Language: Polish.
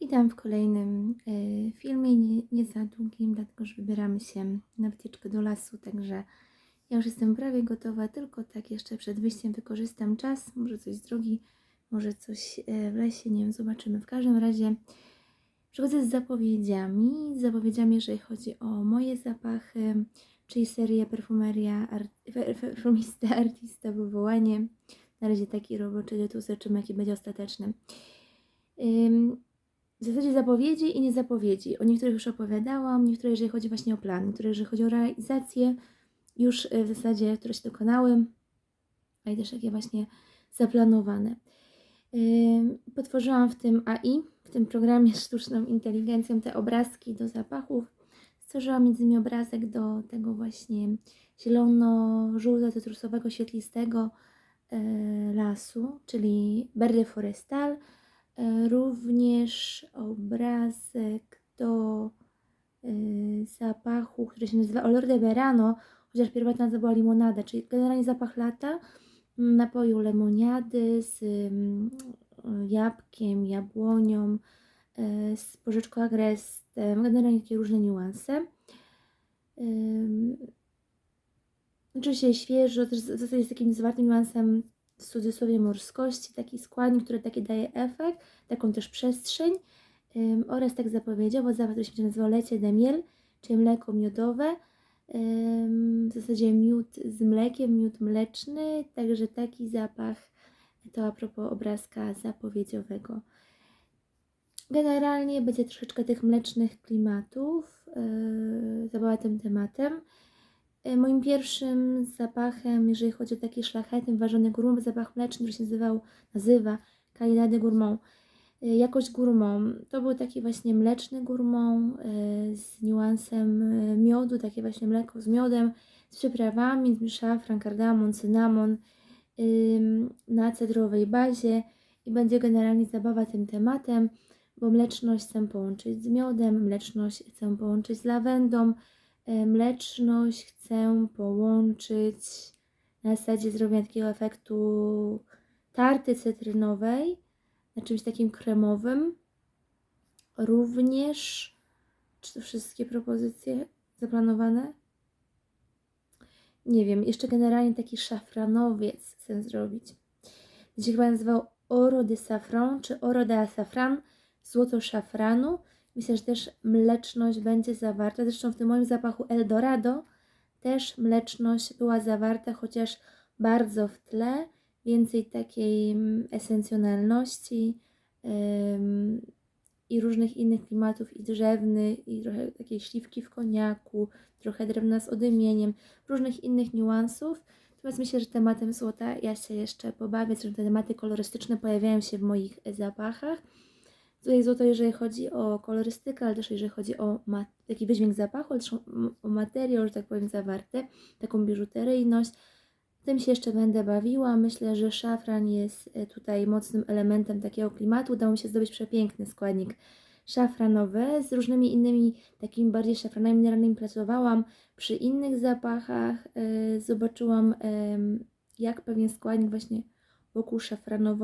Witam w kolejnym e, filmie, nie, nie za długim, dlatego że wybieramy się na wycieczkę do lasu, także ja już jestem prawie gotowa, tylko tak jeszcze przed wyjściem wykorzystam czas, może coś z drogi, może coś e, w lesie, nie wiem, zobaczymy. W każdym razie przychodzę z zapowiedziami, z zapowiedziami, jeżeli chodzi o moje zapachy, czyli serię Perfumeria Perfumista Artista Wywołanie. Na razie taki roboczy tytuł, zobaczymy jaki będzie ostateczny. W zasadzie zapowiedzi i niezapowiedzi. O niektórych już opowiadałam, niektóre jeżeli chodzi właśnie o plan, niektóre jeżeli chodzi o realizację, już y, w zasadzie, które się dokonały, a i też takie właśnie zaplanowane. Potworzyłam w tym AI, w tym programie sztuczną inteligencją te obrazki do zapachów. Stworzyłam między innymi obrazek do tego właśnie zielono-żółto-cytrusowego, świetlistego e, lasu, czyli Verde Forestal. E, Również obrazek do e, zapachu, który się nazywa Olor de Verano, chociaż pierwotna nazwa była limonada, czyli generalnie zapach lata, m, napoju lemoniady z mm, jabłkiem, jabłonią, e, z porzeczką agrestem, generalnie takie różne niuanse. Oczywiście świeżo, też w zasadzie jest takim zawartym niuansem w cudzysłowie morskości, taki składnik, który taki daje efekt, taką też przestrzeń ym, oraz tak zapowiedziowo zapach, który się nazywa lecie de miel, czyli mleko miodowe, ym, w zasadzie miód z mlekiem, miód mleczny, także taki zapach to a propos obrazka zapowiedziowego. Generalnie będzie troszeczkę tych mlecznych klimatów, yy, zabawa tym tematem. E, Moim pierwszym zapachem, jeżeli chodzi o taki szlachetny, ważony gourmand, zapach mleczny, który się nazywał, nazywa Calidad de Gourmand, e, jakość gourmand. To był taki właśnie mleczny gourmand e, z niuansem miodu, takie właśnie mleko z miodem, z przyprawami, z szafran, kardamon, cynamon na cedrowej bazie i będzie generalnie zabawa tym tematem, bo mleczność chcę połączyć z miodem, mleczność chcę połączyć z lawendą, mleczność chcę połączyć na zasadzie zrobienia takiego efektu tarty cytrynowej na czymś takim kremowym. Również, czy to wszystkie propozycje zaplanowane? Nie wiem, jeszcze generalnie taki szafranowiec chcę zrobić. Się chyba nazywał Oro de Safran, czy Oro de Safran, złoto szafranu. Myślę, że też mleczność będzie zawarta. Zresztą w tym moim zapachu Eldorado też mleczność była zawarta, chociaż bardzo w tle. Więcej takiej mm, esencjonalności ym, i różnych innych klimatów i drzewnych, i trochę takiej śliwki w koniaku, trochę drewna z odymieniem, różnych innych niuansów. Natomiast myślę, że tematem złota ja się jeszcze pobawię, że te tematy kolorystyczne pojawiają się w moich zapachach. Tutaj złoto, jeżeli chodzi o kolorystykę, ale też jeżeli chodzi o taki wydźwięk zapachu, ale też o, materiał, że tak powiem, zawarty, taką biżuteryjność. Tym się jeszcze będę bawiła. Myślę, że szafran jest e, tutaj mocnym elementem takiego klimatu. Udało mi się zdobyć przepiękny składnik szafranowy. Z różnymi innymi takimi bardziej szafranami mineralnymi pracowałam przy innych zapachach. E, Zobaczyłam, jak pewien składnik właśnie wokół szafranowości